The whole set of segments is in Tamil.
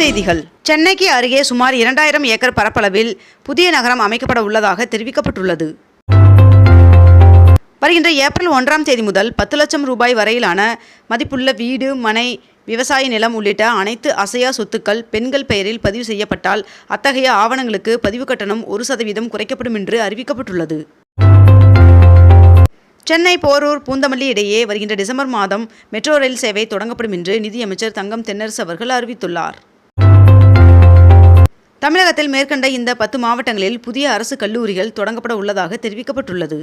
செய்திகள். சென்னைக்கு அருகே சுமார் இரண்டாயிரம் ஏக்கர் பரப்பளவில் புதிய நகரம் அமைக்கப்பட உள்ளதாக தெரிவிக்கப்பட்டுள்ளது. வருகின்ற ஏப்ரல் ஒன்றாம் தேதி முதல் பத்து லட்சம் ரூபாய் வரையிலான மதிப்புள்ள வீடு மனை விவசாய நிலம் உள்ளிட்ட அனைத்து அசையா சொத்துக்கள் பெண்கள் பெயரில் பதிவு செய்யப்பட்டால் அத்தகைய ஆவணங்களுக்கு பதிவு கட்டணம் ஒரு சதவீதம் குறைக்கப்படும் என்று அறிவிக்கப்பட்டுள்ளது. சென்னை போரூர் பூந்தமல்லி இடையே வருகின்ற டிசம்பர் மாதம் மெட்ரோ ரயில் சேவை தொடங்கப்படும் என்று நிதியமைச்சர் தங்கம் தென்னரசு அவர்கள் அறிவித்துள்ளார். தமிழகத்தில் மேற்கண்ட இந்த பத்து மாவட்டங்களில் புதிய அரசு கல்லூரிகள் தொடங்கப்பட உள்ளதாக தெரிவிக்கப்பட்டுள்ளது.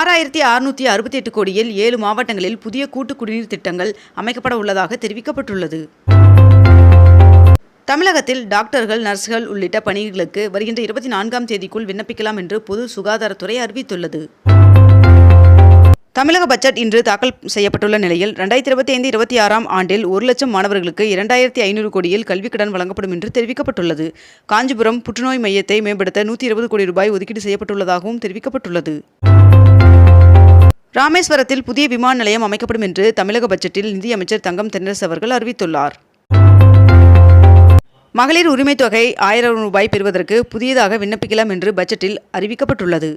ஆறாயிரத்தி அறுநூற்றி அறுபத்தி எட்டு கோடியில் ஏழு மாவட்டங்களில் புதிய கூட்டு குடிநீர் திட்டங்கள் அமைக்கப்பட உள்ளதாக தெரிவிக்கப்பட்டுள்ளது. தமிழகத்தில் டாக்டர்கள் நர்ஸ்கள் உள்ளிட்ட பணிகளுக்கு வருகின்ற இருபத்தி நான்காம் தேதிக்குள் விண்ணப்பிக்கலாம் என்று பொது சுகாதாரத்துறை அறிவித்துள்ளது. தமிழக பட்ஜெட் இன்று தாக்கல் செய்யப்பட்டுள்ள நிலையில் ரெண்டாயிரத்தி இருபத்தி ஐந்து இருபத்தி ஆறாம் ஆண்டில் ஒரு லட்சம் மாணவர்களுக்கு இரண்டாயிரத்தி ஐநூறு கோடியில் கல்விக் கடன் வழங்கப்படும் என்று தெரிவிக்கப்பட்டுள்ளது. காஞ்சிபுரம் புற்றுநோய் மையத்தை மேம்படுத்த நூற்றி இருபது கோடி ரூபாய் ஒதுக்கீடு செய்யப்பட்டுள்ளதாகவும் தெரிவிக்கப்பட்டுள்ளது. ராமேஸ்வரத்தில் புதிய விமான நிலையம் அமைக்கப்படும் என்று தமிழக பட்ஜெட்டில் நிதியமைச்சர் தங்கம் தென்னரசு அவர்கள் அறிவித்துள்ளார். மகளிர் உரிமைத் தொகை ஆயிரம் ரூபாய் பெறுவதற்கு புதியதாக விண்ணப்பிக்கலாம் என்று பட்ஜெட்டில் அறிவிக்கப்பட்டுள்ளது.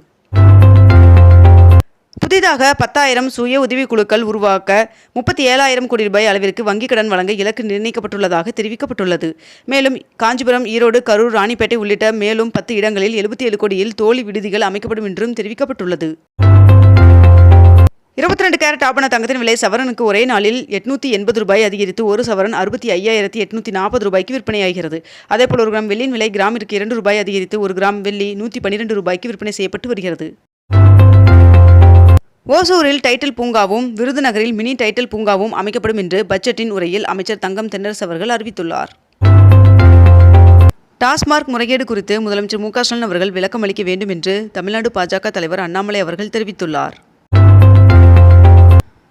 புதிதாக பத்தாயிரம் சுய உதவிக்குழுக்கள் உருவாக்க முப்பத்தி ஏழாயிரம் கோடி ரூபாய் அளவிற்கு வங்கிக் கடன் வழங்க இலக்கு நிர்ணயிக்கப்பட்டுள்ளதாக தெரிவிக்கப்பட்டுள்ளது. மேலும் காஞ்சிபுரம் ஈரோடு கரூர் ராணிப்பேட்டை உள்ளிட்ட மேலும் பத்து இடங்களில் எழுபத்தி ஏழு கோடியில் தோழி விடுதிகள் அமைக்கப்படும் என்றும் தெரிவிக்கப்பட்டுள்ளது. இருபத்தி ரெண்டு கேரட் ஆபண தங்கத்தின் விலை சவரனுக்கு ஒரே நாளில் எட்நூத்தி எண்பது ரூபாய் அதிகரித்து ஒரு சவரன் அறுபத்தி ஐயாயிரத்தி எட்நூத்தி நாற்பது ரூபாய்க்கு விற்பனையாகிறது. அதேபோல் ஒரு கிராம் வெள்ளியின் விலை கிராமிற்கு இரண்டு ரூபாய் அதிகரித்து ஒரு கிராம் வெள்ளி நூற்றி பன்னிரெண்டு ரூபாய்க்கு விற்பனை செய்யப்பட்டு வருகிறது. ஓசூரில் டைட்டில் பூங்காவும் விருதுநகரில் மினி டைட்டில் பூங்காவும் அமைக்கப்படும் என்று பட்ஜெட்டின் உரையில் அமைச்சர் தங்கம் தென்னரசு அவர்கள் அறிவித்துள்ளார். டாஸ்மார்க் முறைகேடு குறித்து முதலமைச்சர் மு ஸ்டாலின் அவர்கள் விளக்கம் அளிக்க வேண்டும் என்று தமிழ்நாடு பாஜக தலைவர் அண்ணாமலை அவர்கள் தெரிவித்துள்ளார்.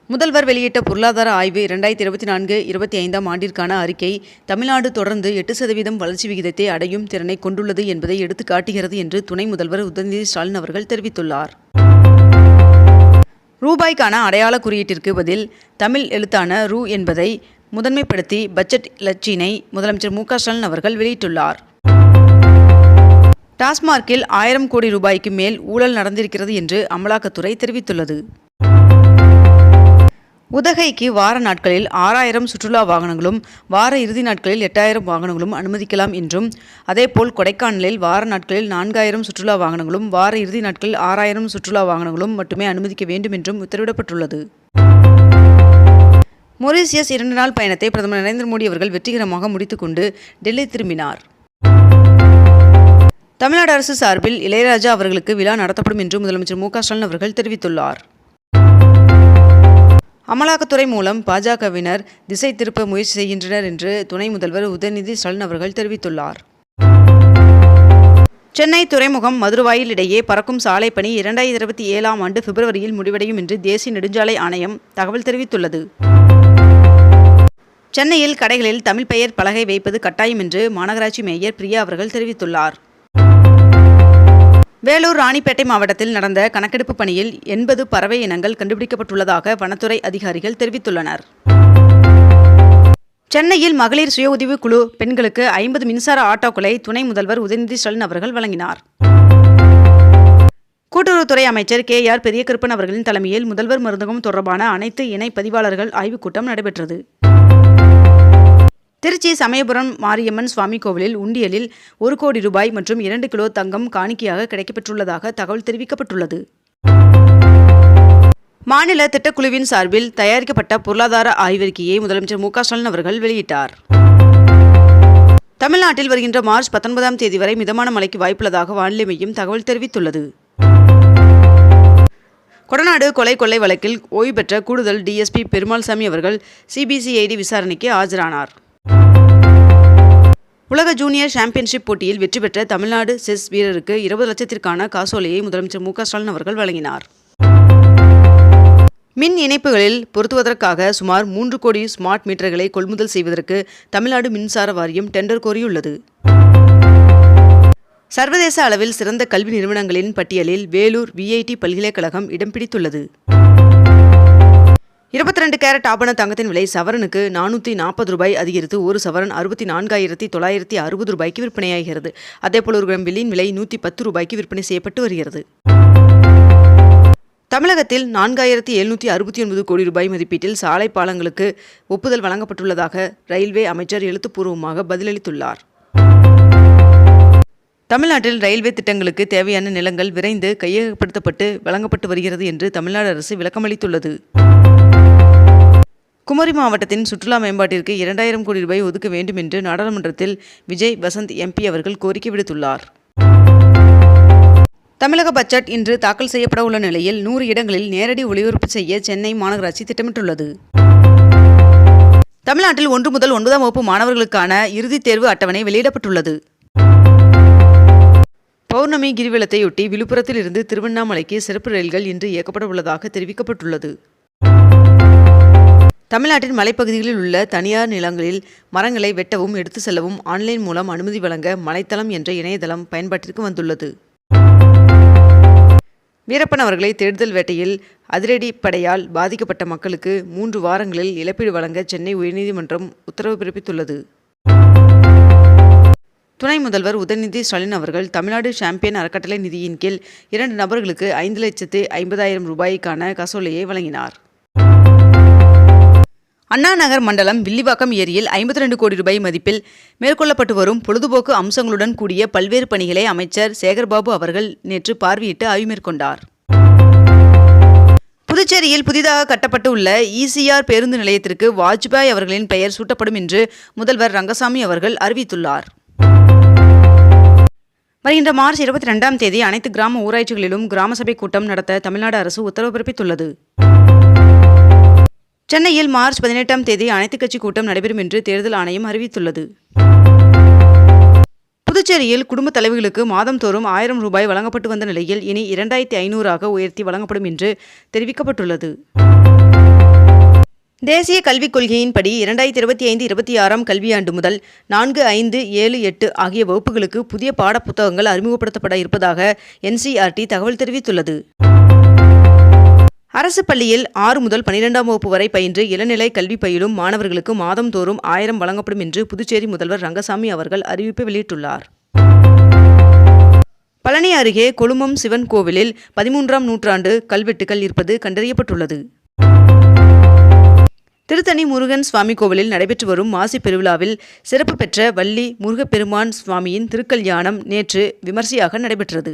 முதல்வர் வெளியிட்ட பொருளாதார ஆய்வு இரண்டாயிரத்தி இருபத்தி நான்கு இருபத்தி ஐந்தாம் ஆண்டிற்கான அறிக்கை தமிழ்நாடு தொடர்ந்து எட்டு சதவீதம் வளர்ச்சி விகிதத்தை அடையும் திறனை கொண்டுள்ளது என்பதை எடுத்து காட்டுகிறது என்று துணை முதல்வர் உதயநிதி ஸ்டாலின் அவர்கள் தெரிவித்துள்ளார். ரூபாய்க்கான அடையாள குறியீட்டிற்கு பதில் தமிழ் எழுத்தான ரூ என்பதை முதன்மைப்படுத்தி பட்ஜெட் இலச்சினை முதலமைச்சர் மு ஸ்டாலின் அவர்கள் வெளியிட்டுள்ளார். டாஸ்மார்க்கில் ஆயிரம் கோடி ரூபாய்க்கு மேல் ஊழல் நடந்திருக்கிறது என்று அமலாக்கத்துறை தெரிவித்துள்ளது. உதகைக்கு வார நாட்களில் ஆறாயிரம் சுற்றுலா வாகனங்களும் வார இறுதி நாட்களில் எட்டாயிரம் வாகனங்களும் அனுமதிக்கலாம் என்றும் அதேபோல் கொடைக்கானலில் வார நாட்களில் நான்காயிரம் சுற்றுலா வாகனங்களும் வார இறுதி நாட்களில் ஆறாயிரம் சுற்றுலா வாகனங்களும் மட்டுமே அனுமதிக்க வேண்டும் என்றும் உத்தரவிடப்பட்டுள்ளது. மொரீசியஸ் இரண்டு நாள் பயணத்தை பிரதமர் நரேந்திர மோடி அவர்கள் வெற்றிகரமாக முடித்துக்கொண்டு டெல்லி திரும்பினார். தமிழ்நாடு அரசு சார்பில் இளையராஜா அவர்களுக்கு விழா நடத்தப்படும் என்று முதலமைச்சர் மு க ஸ்டாலின் அவர்கள் தெரிவித்துள்ளார். அமலாக்கத்துறை மூலம் பாஜகவினர் திசை திருப்ப முயற்சி செய்கின்றனர் என்று துணை முதல்வர் உதயநிதி ஸ்டாலின் அவர்கள் தெரிவித்துள்ளார். சென்னை துறைமுகம் மதுரவாயில் இடையே பறக்கும் சாலை பணி இரண்டாயிரத்தி இருபத்தி ஏழாம் ஆண்டு பிப்ரவரியில் முடிவடையும் என்று தேசிய நெடுஞ்சாலை ஆணையம் தகவல் தெரிவித்துள்ளது. சென்னையில் கடைகளில் தமிழ் பெயர் பலகை வைப்பது கட்டாயம் என்று மாநகராட்சி மேயர் பிரியா அவர்கள் தெரிவித்துள்ளார். வேலூர் ராணிப்பேட்டை மாவட்டத்தில் நடந்த கணக்கெடுப்பு பணியில் எண்பது பறவை இனங்கள் கண்டுபிடிக்கப்பட்டுள்ளதாக வனத்துறை அதிகாரிகள் தெரிவித்துள்ளனர். சென்னையில் மகளிர் சுய உதவி குழு பெண்களுக்கு ஐம்பது மின்சார ஆட்டோக்களை துணை முதல்வர் உதயநிதி ஸ்டாலின் அவர்கள் வழங்கினார். கூட்டுறவுத்துறை அமைச்சர் கே ஆர் பெரியகருப்பன் அவர்களின் தலைமையில் முதல்வர் மருந்தகம் தொடர்பான அனைத்து இணை பதிவாளர்கள் ஆய்வுக் கூட்டம் நடைபெற்றது. திருச்சி சமயபுரம் மாரியம்மன் சுவாமி கோவிலில் உண்டியலில் ஒரு கோடி ரூபாய் மற்றும் இரண்டு கிலோ தங்கம் காணிக்கையாக கிடைக்கப்பெற்றுள்ளதாக தகவல் தெரிவிக்கப்பட்டுள்ளது. மாநில திட்டக்குழுவின் சார்பில் தயாரிக்கப்பட்ட பொருளாதார ஆய்வறிக்கையை முதலமைச்சர் மு ஸ்டாலின் அவர்கள் வெளியிட்டார். தமிழ்நாட்டில் வருகின்ற மார்ச் பத்தொன்பதாம் தேதி வரை மிதமான மழைக்கு வாய்ப்புள்ளதாக வானிலை மையம் தகவல் தெரிவித்துள்ளது. கொடநாடு கொலை கொள்ளை வழக்கில் ஓய்வு பெற்ற கூடுதல் டிஎஸ்பி பெருமாள்சாமி அவர்கள் சிபிசிஐடி விசாரணைக்கு ஆஜரானார். உலக ஜூனியர் சாம்பியன்ஷிப் போட்டியில் வெற்றி பெற்ற தமிழ்நாடு செஸ் வீரருக்கு இருபது லட்சத்திற்கான காசோலையை முதலமைச்சர் மு ஸ்டாலின் அவர்கள் வழங்கினார். மின் இணைப்புகளில் பொருத்துவதற்காக சுமார் மூன்று கோடி ஸ்மார்ட் மீட்டர்களை கொள்முதல் செய்வதற்கு தமிழ்நாடு மின்சார வாரியம் டெண்டர் கோரியுள்ளது. சர்வதேச அளவில் சிறந்த கல்வி நிறுவனங்களின் பட்டியலில் வேலூர் விஐடி பல்கலைக்கழகம் இடம் பிடித்துள்ளது. இருபத்தி ரெண்டு கேரட் ஆபண தங்கத்தின் விலை சவரனுக்கு நானூற்றி நாற்பது ரூபாய் அதிகரித்து ஒரு சவரன் அறுபத்தி நான்காயிரத்தி தொள்ளாயிரத்தி அறுபது ரூபாய்க்கு விற்பனையாகிறது. அதேபோல் ஒரு கிராம் வெள்ளியின் விலை நூற்றி பத்து ரூபாய்க்கு விற்பனை செய்யப்பட்டு வருகிறது. தமிழகத்தில் நான்காயிரத்தி எழுநூற்றி அறுபத்தி ஒன்பது கோடி ரூபாய் மதிப்பீட்டில் சாலை பாலங்களுக்கு ஒப்புதல் வழங்கப்பட்டுள்ளதாக ரயில்வே அமைச்சர் எழுத்துப்பூர்வமாக பதிலளித்துள்ளார். தமிழ்நாட்டில் ரயில்வே திட்டங்களுக்கு தேவையான நிலங்கள் விரைந்து கையகப்படுத்தப்பட்டு வழங்கப்பட்டு வருகிறது என்று தமிழ்நாடு அரசு விளக்கமளித்துள்ளது. குமரி மாவட்டத்தின் சுற்றுலா மேம்பாட்டிற்கு இரண்டாயிரம் கோடி ரூபாய் ஒதுக்க வேண்டும் என்று நாடாளுமன்றத்தில் விஜய் வசந்த் எம்பி அவர்கள் கோரிக்கை விடுத்துள்ளார். தமிழக பட்ஜெட் இன்று தாக்கல் செய்யப்பட உள்ள நிலையில் நூறு இடங்களில் நேரடி ஒளிபரப்பு செய்ய சென்னை மாநகராட்சி திட்டமிட்டுள்ளது. தமிழ்நாட்டில் ஒன்று முதல் ஒன்பதாம் வகுப்பு மாணவர்களுக்கான இறுதித் தேர்வு அட்டவணை வெளியிடப்பட்டுள்ளது. பௌர்ணமி கிரிவலத்தையொட்டி விழுப்புரத்தில் இருந்து திருவண்ணாமலைக்கு சிறப்பு ரயில்கள் இன்று இயக்கப்பட உள்ளதாக தெரிவிக்கப்பட்டுள்ளது. தமிழ்நாட்டின் மலைப்பகுதிகளில் உள்ள தனியார் நிலங்களில் மரங்களை வெட்டவும் எடுத்து செல்லவும் ஆன்லைன் மூலம் அனுமதி வழங்க மலைத்தளம் என்ற இணையதளம் பயன்பாட்டிற்கு வந்துள்ளது. வீரப்பன் அவர்களை தேடுதல் வேட்டையில் அதிரடி படையால் பாதிக்கப்பட்ட மக்களுக்கு மூன்று வாரங்களில் இழப்பீடு வழங்க சென்னை உயர்நீதிமன்றம் உத்தரவு பிறப்பித்துள்ளது. துணை முதல்வர் உதயநிதி ஸ்டாலின் அவர்கள் தமிழ்நாடு சாம்பியன் அறக்கட்டளை நிதியின் கீழ் இரண்டு நபர்களுக்கு ஐந்து லட்சத்து ஐம்பதாயிரம் ரூபாய்க்கான கசோலையை வழங்கினார். அண்ணா நகர் மண்டலம் வில்லிவாக்கம் ஏரியில் ஐம்பத்தி ரெண்டு கோடி ரூபாய் மதிப்பில் மேற்கொள்ளப்பட்டு வரும் பொழுதுபோக்கு அம்சங்களுடன் கூடிய பல்வேறு பணிகளை அமைச்சர் சேகர்பாபு அவர்கள் நேற்று பார்வையிட்டு ஆய்வு மேற்கொண்டார். புதுச்சேரியில் புதிதாக கட்டப்பட்டு உள்ள இசிஆர் பேருந்து நிலையத்திற்கு வாஜ்பாய் அவர்களின் பெயர் சூட்டப்படும் என்று முதல்வர் ரங்கசாமி அவர்கள் அறிவித்துள்ளார். வருகின்ற மார்ச் இருபத்தி ரெண்டாம் தேதி அனைத்து கிராம ஊராட்சிகளிலும் கிராம சபை கூட்டம் நடத்த தமிழ்நாடு அரசு உத்தரவு பிறப்பித்துள்ளது. சென்னையில் மார்ச் பதினெட்டாம் தேதி அனைத்துக் கட்சி கூட்டம் நடைபெறும் என்று தேர்தல் ஆணையம் அறிவித்துள்ளது. புதுச்சேரியில் குடும்ப தலைவிகளுக்கு மாதந்தோறும் ஆயிரம் ரூபாய் வழங்கப்பட்டு வந்த நிலையில் இனி இரண்டாயிரத்தி ஐநூறாக உயர்த்தி வழங்கப்படும் என்று தெரிவிக்கப்பட்டுள்ளது. தேசிய கல்விக் கொள்கையின்படி இரண்டாயிரத்தி இருபத்தி ஐந்து இருபத்தி ஆறாம் கல்வியாண்டு முதல் நான்கு ஐந்து ஏழு எட்டு ஆகிய வகுப்புகளுக்கு புதிய பாடப்புத்தகங்கள் அறிமுகப்படுத்தப்பட இருப்பதாக என்சிஆர்டி தகவல் தெரிவித்துள்ளது. அரசு பள்ளியில் ஆறு முதல் பனிரெண்டாம் வகுப்பு வரை பயின்று இளநிலை கல்வி பயிலும் மாணவர்களுக்கு மாதந்தோறும் ஆயிரம் வழங்கப்படும் என்று புதுச்சேரி முதல்வர் ரங்கசாமி அவர்கள் அறிவிப்பு வெளியிட்டுள்ளார். பழனி அருகே கொழுமம் சிவன் கோவிலில் பதிமூன்றாம் நூற்றாண்டு கல்வெட்டுகள் இருப்பது கண்டறியப்பட்டுள்ளது. திருத்தணி முருகன் சுவாமி கோவிலில் நடைபெற்று வரும் மாசி பெருவிழாவில் சிறப்பு பெற்ற வள்ளி முருகப்பெருமான் சுவாமியின் திருக்கல்யாணம் நேற்று விமர்சையாக நடைபெற்றது.